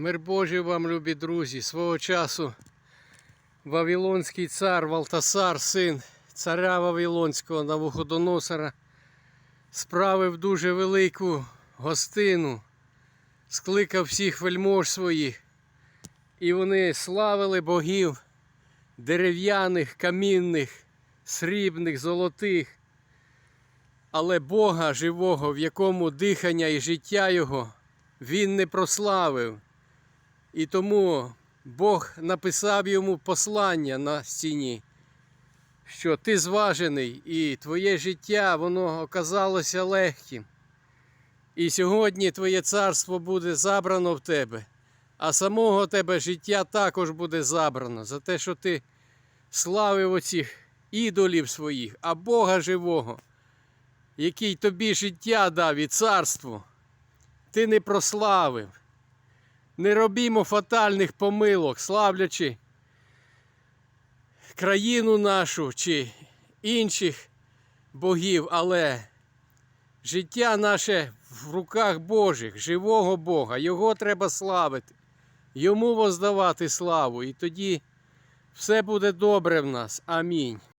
Мир Божий вам, любі друзі, свого часу Вавилонський цар Валтасар, син царя Вавилонського Навуходоносора, справив дуже велику гостину, скликав всіх вельмож своїх, і вони славили богів дерев'яних, камінних, срібних, золотих. Але Бога живого, в якому дихання і життя Його, він не прославив. І тому Бог написав йому послання на стіні, що ти зважений і твоє життя воно оказалося легким. І сьогодні твоє царство буде забрано в тебе, а самого тебе життя також буде забрано за те, що ти славив оцих ідолів своїх, а Бога живого, який тобі життя дав і царство, ти не прославив. Не робімо фатальних помилок, славлячи країну нашу чи інших богів, але життя наше в руках Божих, живого Бога, Його треба славити, йому воздавати славу, і тоді все буде добре в нас. Амінь.